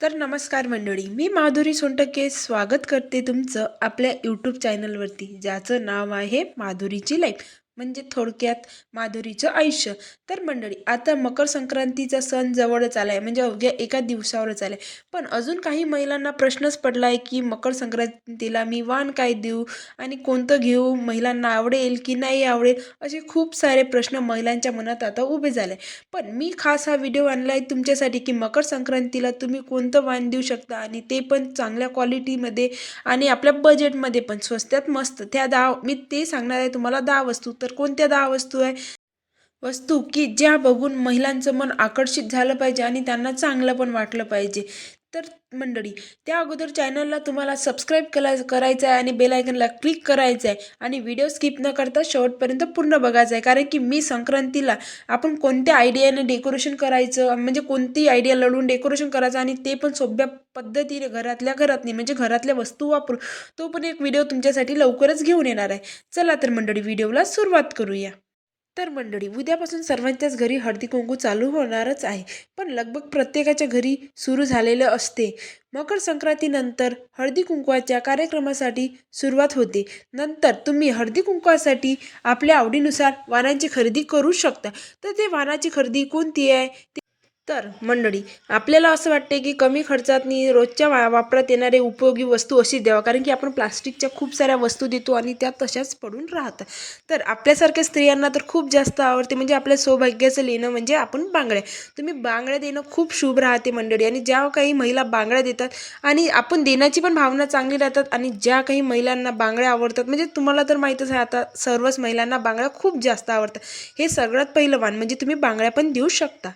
तर नमस्कार मंडळी मी माधुरी सोनटके स्वागत करते तुमचं आपल्या यूट्यूब चॅनलवरती ज्याचं नाव आहे माधुरीची लाईफ म्हणजे थोडक्यात माधुरीचं आयुष्य. तर मंडळी आता मकर संक्रांतीचा सण जवळच आला आहे म्हणजे अवघ्या एका दिवसावरच आला आहे पण अजून काही महिलांना प्रश्नच पडला आहे की मकर संक्रांतीला मी वाण काय देऊ आणि कोणतं घेऊ? महिलांना आवडेल की नाही आवडेल? असे खूप सारे प्रश्न महिलांच्या मनात आता उभे झाले पण मी खास हा व्हिडिओ आणला आहे तुमच्यासाठी की मकर संक्रांतीला तुम्ही कोणतं वाण देऊ शकता आणि ते पण चांगल्या क्वालिटीमध्ये आणि आपल्या बजेटमध्ये पण स्वस्तात मस्त. त्या दहा मी ते सांगणार आहे तुम्हाला दहा वस्तू. तर कोणत्या दहा वस्तू आहे? वस्तू की ज्या बघून महिलांचं मन आकर्षित झालं पाहिजे आणि त्यांना चांगलं पण वाटलं पाहिजे. तर मंडळी त्या अगोदर चॅनलला तुम्हाला सबस्क्राईब करा करायचं आहे आणि बेल आयकनला क्लिक करायचं आहे आणि व्हिडिओ स्किप न करता शेवटपर्यंत पूर्ण बघायचं आहे कारण की मी संक्रांतीला आपण कोणत्या आयडियाने डेकोरेशन करायचं म्हणजे कोणती आयडिया लढवून डेकोरेशन करायचं आणि ते पण सोप्या पद्धतीने घरातल्या घरात नाही म्हणजे घरातल्या वस्तू वापरून तो पण एक व्हिडिओ तुमच्यासाठी लवकरच घेऊन येणार आहे. चला तर मंडळी व्हिडिओला सुरुवात करूया. तर मंडळी उद्यापासून सर्वांच्याच घरी हळदी कुंकू चालू होणारच आहे. पण लगभग प्रत्येकाच्या घरी सुरू झालेलं असते. मकर संक्रांतीनंतर हळदी कुंकवाच्या कार्यक्रमासाठी सुरुवात होते. नंतर तुम्ही हळदी कुंकवासाठी आपल्या आवडीनुसार वाणांची खरेदी करू शकता. तर ते वाणाची खरेदी कोणती आहे? ते तर मंडळी आपल्याला असं वाटते की कमी खर्चात नि रोजच्या वा वापरात येणारे उपयोगी वस्तू अशी द्यावा कारण की आपण प्लास्टिकच्या खूप साऱ्या वस्तू देतो आणि त्या तशाच पडून राहतात. तर आपल्यासारख्या स्त्रियांना तर खूप जास्त आवडते म्हणजे आपल्या सौभाग्याचं लेणं म्हणजे आपण बांगड्या. तुम्ही बांगड्या देणं खूप शुभ राहते मंडळी आणि ज्या काही महिला बांगड्या देतात आणि आपण देण्याची पण भावना चांगली राहतात आणि ज्या काही महिलांना बांगड्या आवडतात म्हणजे तुम्हाला तर माहीतच आहे आता सर्वच महिलांना बांगड्या खूप जास्त आवडतात. हे सगळ्यात पहिलं वाण म्हणजे तुम्ही बांगड्या पण देऊ शकता.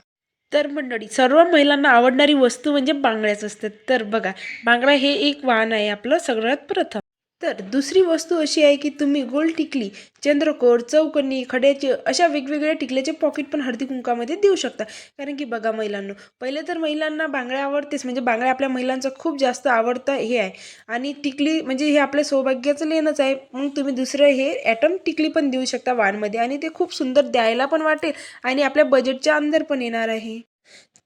तर मंडळी सर्व महिलांना आवडणारी वस्तू म्हणजे बांगड्याच असतात. तर बघा बांगडा हे एक वाहन आहे आपलं सगळ्यात प्रथम. तर दुसरी वस्तू अशी आहे की तुम्ही गोल टिकली चंद्रकोर चौकणी खड्याचे अशा वेगवेगळ्या टिकल्याचे पॉकेट पण हळदी कुंकामध्ये देऊ शकता. कारण की बघा महिलांना पहिले तर महिलांना बांगड्या आवडतेच म्हणजे बांगड्या आपल्या महिलांचं खूप जास्त आवडतं हे आहे. आणि टिकली म्हणजे हे आपल्या सौभाग्याचं लेणंच आहे. मग तुम्ही दुसरं हे ॲटम टिकली पण देऊ शकता वाणमध्ये आणि ते खूप सुंदर द्यायला पण वाटेल आणि आपल्या बजेटच्या अंदर पण येणार आहे.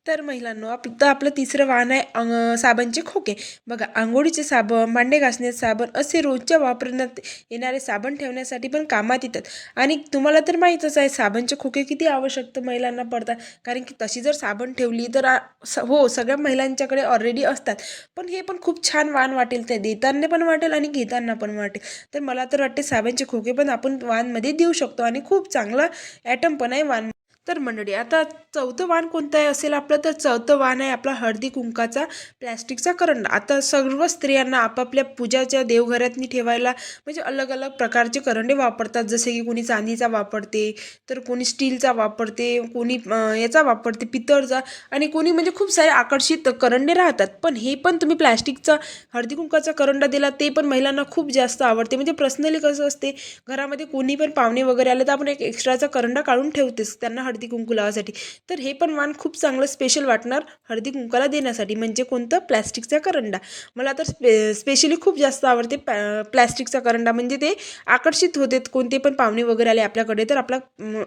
तर महिलांनो तर आपलं तिसरं वाहन आहे अंग साबणचे खोके. बघा आंघोळीचे साबण मांडे घासण्याचे साबण असे रोजच्या वापरण्यात येणारे साबण ठेवण्यासाठी पण कामात येतात. आणि तुम्हाला तर माहीतच आहे साबणचे खोके किती आवश्यक महिलांना पडतात. कारण की तशी जर साबण ठेवली तर स- हो सगळ्या महिलांच्याकडे ऑलरेडी असतात. पण हे पण खूप छान वाण वाटेल ते देताना पण वाटेल आणि घेताना पण वाटेल. तर मला तर वाटते साबणचे खोके पण आपण वाहनमध्ये देऊ शकतो आणि खूप चांगला ॲटम पण आहे वाण तर मंडळी आता चौथं वाण कोणतं आहे असेल आपलं? तर चौथं वाण आहे आपला हळदी कुंकाचा प्लॅस्टिकचा करंडा. आता सर्व स्त्रियांना आपापल्या पूजाच्या देवघरातनी ठेवायला म्हणजे अलग अलग प्रकारचे करंडे वापरतात. जसे की कोणी चांदीचा वापरते तर कोणी स्टीलचा वापरते कोणी याचा वापरते पितळचा आणि कोणी म्हणजे खूप सारे आकर्षित करंडे राहतात. पण हे पण तुम्ही प्लॅस्टिकचा हळदी कुंकाचा करंडा दिला ते पण महिलांना खूप जास्त आवडते. म्हणजे पर्सनली कसं असते घरामध्ये कोणी पण पाहुणे वगैरे आले तर आपण एक एक्स्ट्राचा करंडा काढून ठेवतेच. त्यांना हळदी कुंकू लावासाठी तर हे पण वाण खूप चांगलं स्पेशल वाटणार हळदी कुंकाला देण्यासाठी म्हणजे कोणतं? प्लॅस्टिकचा करंडा. मला तर स्पे स्पेशली खूप जास्त आवडते पॅ प्लॅस्टिकचा करंडा. म्हणजे ते आकर्षित होते कोणते पण पाहुणे वगैरे आले आपल्याकडे तर आपला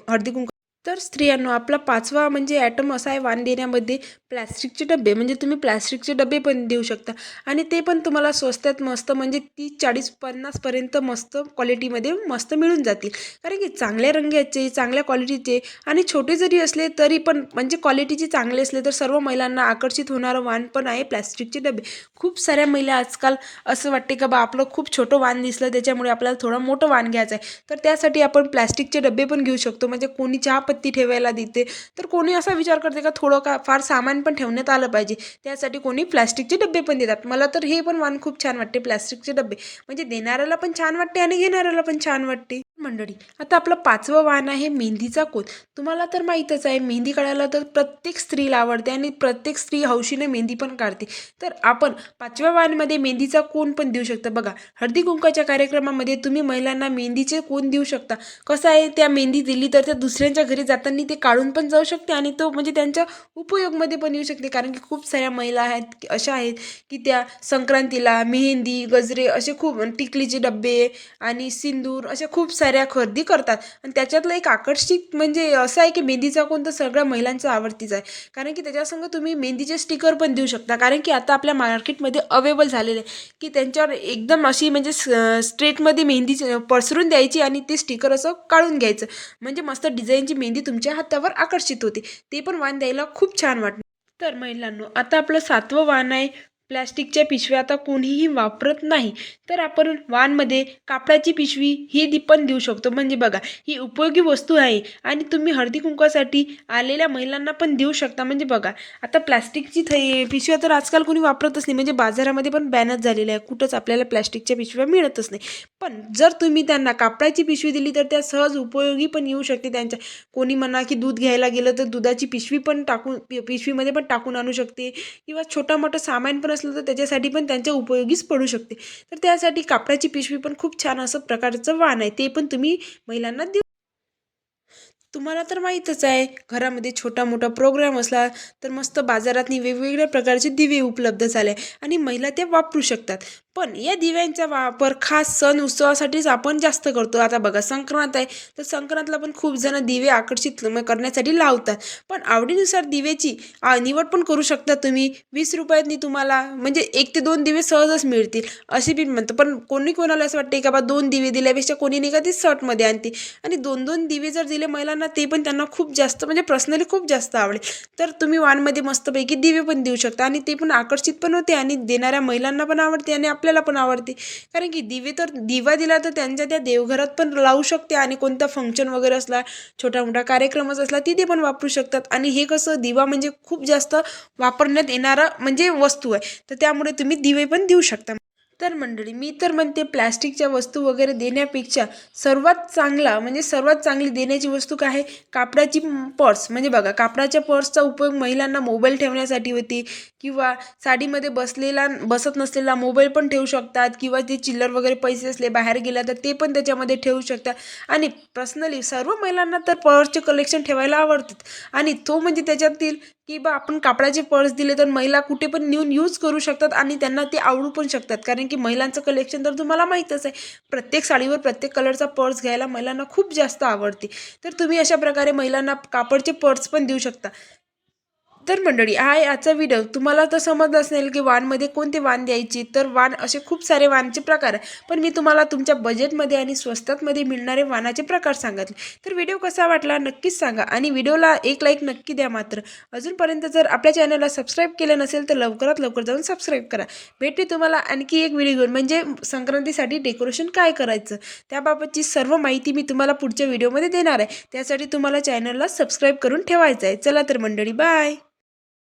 हळदी कुंकू तर स्त्रियांनो आपला पाचवा म्हणजे ॲटम असा आहे वाण देण्यामध्ये प्लॅस्टिकचे डबे. म्हणजे तुम्ही प्लॅस्टिकचे डबे पण देऊ शकता. आणि ते पण तुम्हाला स्वस्तात मस्त म्हणजे तीस चाळीस पन्नासपर्यंत मस्त क्वालिटीमध्ये मस्त मिळून जातील. कारण की चांगल्या रंगाचे चांगल्या क्वालिटीचे आणि छोटे जरी असले तरी पण म्हणजे क्वालिटीचे चांगले असले तर सर्व महिलांना आकर्षित होणारं वाण पण आहे प्लॅस्टिकचे डबे. खूप साऱ्या महिला आजकाल असं वाटते का बा आपलं खूप छोटं वाण दिसलं त्याच्यामुळे आपल्याला थोडं मोठं वाण घ्यायचं आहे तर त्यासाठी आपण प्लॅस्टिकचे डबे पण घेऊ शकतो. म्हणजे कोणी चहा आपत्ती ठेवायला देते. तर कोणी असा विचार करते का थोडं का फार सामान पण ठेवण्यात आलं पाहिजे. त्यासाठी कोणी प्लॅस्टिकचे डबे पण देतात. मला तर हे पण वाण खूप छान वाटते प्लॅस्टिकचे डबे म्हणजे देणाऱ्याला पण छान वाटते आणि घेणाऱ्याला पण छान वाटते. मंडळी आता आपलं पाचवं वाण आहे मेहंदीचा कोण तुम्हाला तर माहीतच आहे मेहंदी काढायला तर प्रत्येक स्त्रीला आवडते आणि प्रत्येक स्त्री हौशीने मेहंदी पण काढते. तर आपण पाचव्या वाहनमध्ये मेहंदीचा कोण पण देऊ शकता. बघा हळदी कुंकाच्या कार्यक्रमामध्ये तुम्ही महिलांना मेहंदीचे कोण देऊ शकता. कसं आहे त्या मेहंदी दिली तर त्या दुसऱ्यांच्या घरी जाताना ते काढून पण जाऊ शकते आणि तो म्हणजे त्यांच्या उपयोगमध्ये पण येऊ शकते. कारण की खूप साऱ्या महिला आहेत अशा आहेत की त्या संक्रांतीला मेहंदी गजरे असे खूप टिकलीचे डबे आणि सिंदूर अशा खूप साऱ्या साऱ्या खरेदी करतात. आणि त्याच्यातलं एक आकर्षित म्हणजे असं आहे की मेहंदीचा कोण तर सगळ्या महिलांचा आवडतीच आहे. कारण की त्याच्यासंग तुम्ही मेहंदीचे स्टिकर पण देऊ शकता. कारण की आता आपल्या मार्केटमध्ये अवेलेबल झालेले आहे की त्यांच्यावर एकदम अशी म्हणजे स्ट्रेटमध्ये मेहंदी पसरून द्यायची आणि ते स्टिकर असं काढून घ्यायचं. म्हणजे मस्त डिझाईनची मेहंदी तुमच्या हातावर आकर्षित होते. ते पण वाण द्यायला खूप छान वाटतं तर महिलांनो आता आपलं सातवं वाण आहे. प्लॅस्टिकच्या पिशव्या आता कोणीही वापरत नाही. तर आपण वाणमध्ये कापडाची पिशवी ही दी पण देऊ शकतो. म्हणजे बघा ही उपयोगी वस्तू आहे आणि तुम्ही हळदी कुंकवासाठी आलेल्या महिलांना पण देऊ शकता. म्हणजे बघा आता प्लॅस्टिकची थै पिशव्या तर आजकाल कोणी वापरतच नाही. म्हणजे बाजारामध्ये पण बॅनच झालेलं आहे कुठंच आपल्याला प्लॅस्टिकच्या पिशव्या मिळतच नाही. पण जर तुम्ही त्यांना कापडाची पिशवी दिली तर त्या सहज उपयोगी पण येऊ शकते त्यांच्या. कोणी म्हणा की दूध घ्यायला गेलं तर दुधाची पिशवी पण टाकून पि पिशवीमध्ये पण टाकून आणू शकते. किंवा छोटा मोठं सामान पण असलं तर त्याच्यासाठी पण त्यांच्या उपयोगीच पडू शकते. तर त्यासाठी कापडाची पिशवी पण खूप छान असं प्रकारचं वाण आहे. ते पण तुम्ही महिलांना देऊ तुम्हाला तर माहीतच आहे घरामध्ये छोटा मोठा प्रोग्राम असला तर मस्त बाजारातनी वेगवेगळ्या प्रकारचे दिवे उपलब्ध झाले. आणि महिला ते वापरू शकतात. पण या दिव्यांचा वापर खास सण उत्सवासाठीच आपण जास्त करतो. आता बघा संक्रांत आहे तर संक्रांतला पण खूप जण दिवे आकर्षित करण्यासाठी लावतात. पण आवडीनुसार दिव्याची निवड पण करू शकता तुम्ही. वीस रुपयातनी तुम्हाला म्हणजे एक ते दोन दिवे सहजच मिळतील असे बी म्हणतो. पण कोणी कोणाला असं वाटते का बा दोन दिवे दिल्यापेक्षा कोणी नाही का ते शर्टमध्ये आणते आणि दोन दोन दिवे जर दिले महिलांना ते पण त्यांना खूप जास्त म्हणजे पर्सनली खूप जास्त आवडेल. तर तुम्ही वानमध्ये मस्तपैकी दिवे पण देऊ शकता आणि ते पण आकर्षित पण होते आणि देणाऱ्या महिलांना पण आवडते आणि आपल्याला पण आवडते. कारण की दिवे तर दिवा दिला तर त्यांच्या त्या देवघरात पण लावू शकते आणि कोणता फंक्शन वगैरे असला छोटा मोठा कार्यक्रमच असला तिथे पण वापरू शकतात. आणि हे कसं दिवा म्हणजे खूप जास्त वापरण्यात येणारा म्हणजे वस्तू आहे. तर त्यामुळे तुम्ही दिवे पण देऊ शकता. तर मंडळी मी तर म्हणते प्लॅस्टिकच्या वस्तू वगैरे देण्यापेक्षा सर्वात चांगला म्हणजे सर्वात चांगली देण्याची वस्तू काय आहे? कापडाची पर्स. म्हणजे बघा कापडाच्या पर्सचा उपयोग महिलांना मोबाईल ठेवण्यासाठी होते किंवा साडीमध्ये बसलेला बसत नसलेला मोबाईल पण ठेवू शकतात किंवा ते चिल्लर वगैरे पैसे असले बाहेर गेला तर ते पण त्याच्यामध्ये ठेवू शकतात आणि पर्सनली सर्व महिलांना तर पर्सचे कलेक्शन ठेवायला आवडतात आणि तो म्हणजे त्याच्यातील की बा आपण कापडाचे पर्स दिले तर महिला कुठे पण नेऊन यूज करू शकतात आणि त्यांना ते आवडू पण शकतात. कारण की महिलांचं कलेक्शन तर तुम्हाला माहीतच आहे. प्रत्येक साडीवर प्रत्येक कलरचा पर्स घ्यायला महिलांना खूप जास्त आवडते. तर तुम्ही अशा प्रकारे महिलांना कापडचे पर्स पण देऊ शकता. तर मंडळी हा याचा व्हिडिओ तुम्हाला तर समजलं असेल की वाणमध्ये कोणते वाण द्यायची? तर वाण असे खूप सारे वानचे प्रकार आहे पण मी तुम्हाला तुमच्या बजेटमध्ये आणि स्वस्तातमध्ये मिळणारे वाणाचे प्रकार सांगितले तर व्हिडिओ कसा वाटला नक्कीच सांगा आणि व्हिडिओला एक लाईक नक्की द्या मात्र. अजूनपर्यंत जर आपल्या चॅनलला सबस्क्राईब केलं नसेल तर लवकरात लवकर जाऊन सबस्क्राईब करा. भेटते तुम्हाला आणखी एक व्हिडिओ घेऊन. म्हणजे संक्रांतीसाठी डेकोरेशन काय करायचं? त्याबाबतची सर्व माहिती मी तुम्हाला पुढच्या व्हिडिओमध्ये देणार आहे. त्यासाठी तुम्हाला चॅनलला सबस्क्राईब करून ठेवायचं आहे. चला तर मंडळी बाय